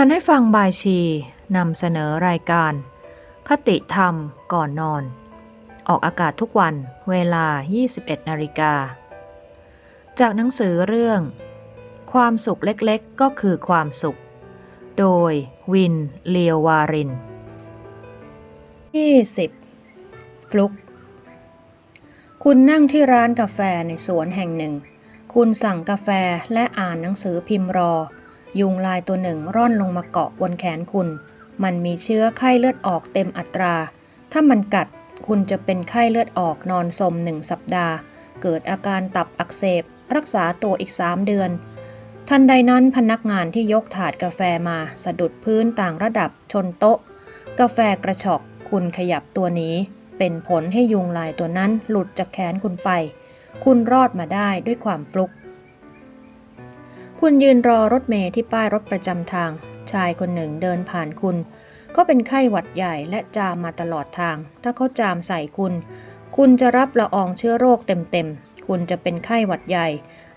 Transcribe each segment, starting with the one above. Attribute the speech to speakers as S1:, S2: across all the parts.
S1: อ่านให้ฟังบายชีนำเสนอรายการ คติธรรมก่อนนอน ออกอากาศทุกวันเวลา 21นาฬิกา จากหนังสือเรื่อง ความสุขเล็กๆก็คือความสุข โดยวินเลียววาริน 20. ฟลุกคุณนั่งที่ร้านกาแฟในสวนแห่งหนึ่ง คุณสั่งกาแฟและอ่านหนังสือพิมพ์รอ ยุงลายตัวหนึ่งร่อนลงมาเกาะบนแขนคุณ มันมีเชื้อไข้เลือดออกเต็มอัตรา ถ้ามันกัดคุณจะเป็นไข้เลือดออกนอนสมหนึ่งสัปดาห์ เกิดอาการตับอักเสบ รักษาตัวอีกสามเดือน ทันใดนั้นพนักงานที่ยกถาดกาแฟมาสะดุดพื้นต่างระดับชนโต๊ะ กาแฟกระชอกคุณขยับตัวหนี้เป็นผลให้ยุงลายตัวนั้นหลุดจากแขนคุณไป คุณรอดมาได้ด้วยความฟลุก คุณยืนรอรถเมล์ที่ป้ายรถประจำทาง ชายคนหนึ่งเดินผ่านคุณ ก็เป็นไข้หวัดใหญ่และจามมาตลอดทาง ถ้าเขาจามใส่คุณ คุณจะรับละอองเชื้อโรคเต็มๆ คุณจะเป็นไข้หวัดใหญ่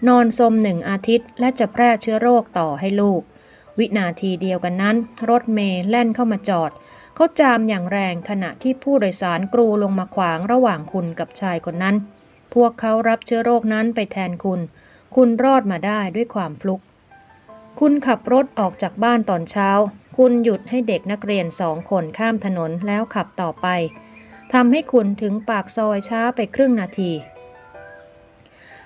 S1: นอนสมหนึ่งอาทิตย์ และจะแพร่เชื้อโรคต่อให้ลูก วินาทีเดียวกันนั้น รถเมล์แล่นเข้ามาจอด เขาจามอย่างแรงขณะที่ผู้โดยสารกรูลงมาขวางระหว่างคุณกับชายคนนั้น พวกเขารับเชื้อโรคนั้นไปแทนคุณ คุณรอดมาได้ด้วยความฟลุก คุณขับรถออกจากบ้านตอนเช้า คุณหยุดให้เด็กนักเรียนสองคนข้ามถนนแล้วขับต่อไปทำให้คุณถึงปากซอยช้าไปครึ่งนาที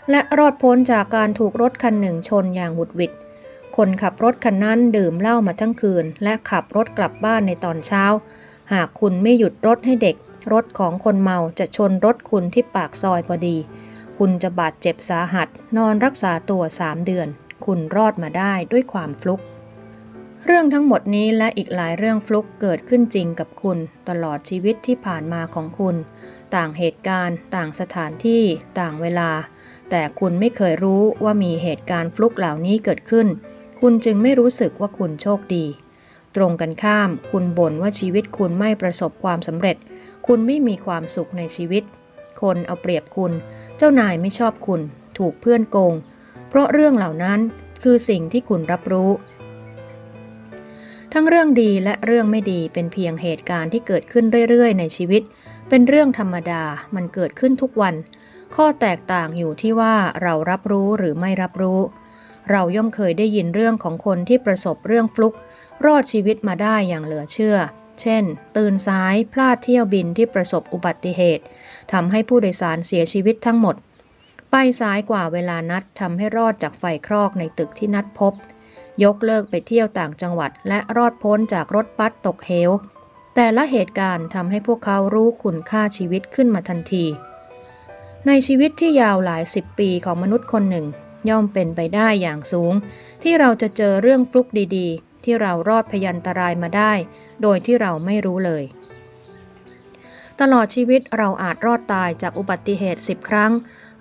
S1: และรอดพ้นจากการถูกรถคันหนึ่งชนอย่างหุดหวิด คนขับรถคันนั้นดื่มเหล้ามาทั้งคืน และขับรถกลับบ้านในตอนเช้า หากคุณไม่หยุดรถให้เด็ก รถของคนเมาจะชนรถคุณที่ปากซอยพอดี คุณจะบาดเจ็บสาหัส นอนรักษาตัวสามเดือน คุณรอดมาได้ด้วยความฟลุก เรื่องทั้งหมดนี้และอีกหลายเรื่องฟลุกเกิดขึ้นจริงกับคุณ ตลอดชีวิตที่ผ่านมาของคุณ ต่างเหตุการณ์ ต่างสถานที่ ต่างเวลา แต่คุณไม่เคยรู้ว่ามีเหตุการณ์ฟลุกเหล่านี้เกิดขึ้น คุณจึงไม่รู้สึกว่าคุณโชคดี ตรงกันข้าม คุณบ่นว่าชีวิตคุณไม่ประสบความสำเร็จ คุณไม่มีความสุขในชีวิต คนเอาเปรียบคุณ เจ้านายไม่ชอบคุณ ถูกเพื่อนโกง เพราะเรื่องเหล่านั้นคือสิ่งที่คุณรับรู้ ทั้งเรื่องดีและเรื่องไม่ดีเป็นเพียงเหตุการณ์ที่เกิดขึ้นเรื่อยๆ ในชีวิต เป็นเรื่องธรรมดามันเกิดขึ้นทุกวัน ข้อแตกต่างอยู่ที่ว่าเรารับรู้หรือไม่รับรู้ เราย่อมเคยได้ยินเรื่องของคนที่ประสบเรื่องฟลุก รอดชีวิตมาได้อย่างเหลือเชื่อ เช่น ตื่นสายพลาดเที่ยวบินที่ประสบอุบัติเหตุทำให้ผู้โดยสารเสียชีวิตทั้งหมด ไปสายกว่าเวลานัดทำให้รอดจากไฟครอกในตึกที่นัดพบ ยกเลิกไปเที่ยวต่างจังหวัด และรอดพ้นจากรถปัดตกเหว แต่ละเหตุการณ์ทำให้พวกเขารู้คุณค่าชีวิตขึ้นมาทันที ในชีวิตที่ยาวหลายสิบปีของมนุษย์คนหนึ่ง ย่อมเป็นไปได้อย่างสูง ที่เราจะเจอเรื่องฟลุกดีๆ ที่เรารอดพยันตรายมาได้ โดยที่เราไม่รู้เลย ตลอดชีวิตเราอาจรอดตายจากอุบัติเหตุ 10 ครั้ง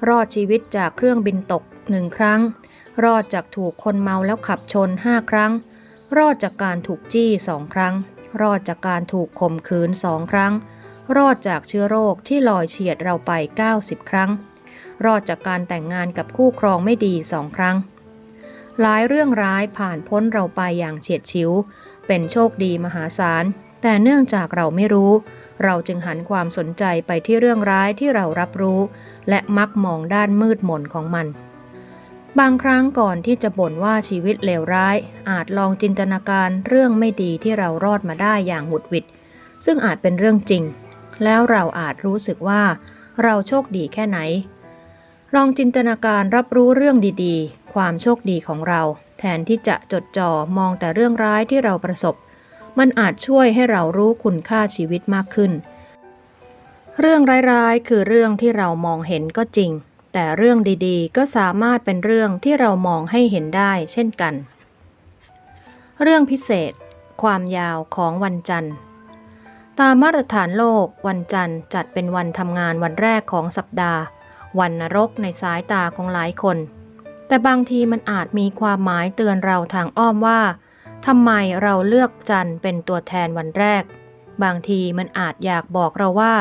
S1: รอดชีวิตจากเครื่องบินตกหนึ่งครั้ง รอดจากถูกคนเมาแล้วขับชน 5 ครั้ง รอดจากการถูกจี้สองครั้ง รอดจากการถูกข่มขืนสองครั้ง รอดจากเชื้อโรคที่ลอยเฉียดเราไป 90 ครั้ง รอดจากการแต่งงานกับคู่ครองไม่ดีสองครั้งหลายเรื่องร้ายผ่านพ้นเราไปอย่างเฉียดฉิว เป็นโชคดีมหาศาล แต่เนื่องจากเราไม่รู้ เราจึงหันความสนใจไปที่เรื่องร้ายที่เรารับรู้ และมักมองด้านมืดมนของมัน บางครั้งก่อนที่จะบ่นว่าชีวิตเลวร้าย อาจลองจินตนาการเรื่องไม่ดีที่เรารอดมาได้อย่างหุดหวิด ซึ่งอาจเป็นเรื่องจริง แล้วเราอาจรู้สึกว่า เราโชคดีแค่ไหนลองจินตนาการรับรู้เรื่องดีๆ ความโชคดีของเรา แทนที่จะจดจ่อมองแต่เรื่องร้ายที่เราประสบ มันอาจช่วยให้เรารู้คุณค่าชีวิตมากขึ้น เรื่องร้ายๆ คือเรื่องที่เรามองเห็นก็จริง แต่เรื่องดีๆ ก็สามารถเป็นเรื่องที่เรามองให้เห็นได้เช่นกัน เรื่องพิเศษ ความยาวของวันจันทร์ตามมาตรฐานโลก วันจันทร์จัดเป็นวันทำงานวันแรกของสัปดาห์ วันนรกในสายตาของหลายคน แต่บางทีมันอาจมีความหมายเตือนเราทางอ้อมว่าทำไมเราเลือกจันทร์เป็นตัวแทนวันแรก บางทีมันอาจอยากบอกเราว่า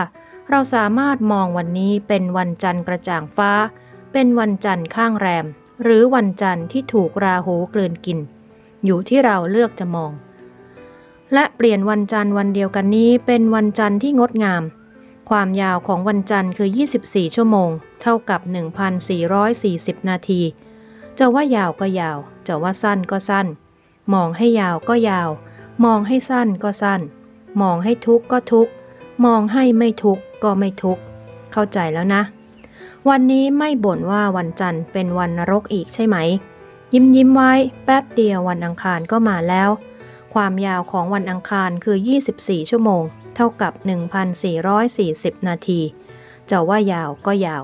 S1: เราสามารถมองวันนี้เป็นวันจันทร์กระจ่างฟ้า เป็นวันจันทร์ข้างแรม หรือวันจันทร์ที่ถูกราหูกลืนกิน อยู่ที่เราเลือกจะมอง และเปลี่ยนวันจันทร์วันเดียวกันนี้เป็นวันจันทร์ที่งดงาม ความยาวของวันจันทร์คือ 24 ชั่วโมง เท่ากับ 1,440 นาที จะว่ายาวก็ยาว จะว่าสั้นก็สั้น มองให้ยาวก็ยาว มองให้สั้นก็สั้น มองให้ทุกข์ก็ทุกข์ มองให้ไม่ทุกข์ก็ไม่ทุกข์ เข้าใจแล้วนะ วันนี้ไม่บ่นว่าวันจันทร์เป็นวันนรกอีกใช่ไหม ยิ้มยิ้มไว้ แป๊บเดียววันอังคารก็มาแล้ว ความยาวของวันอังคารคือ 24 ชั่วโมง เท่ากับ 1,440 นาที จะว่ายาวก็ยาว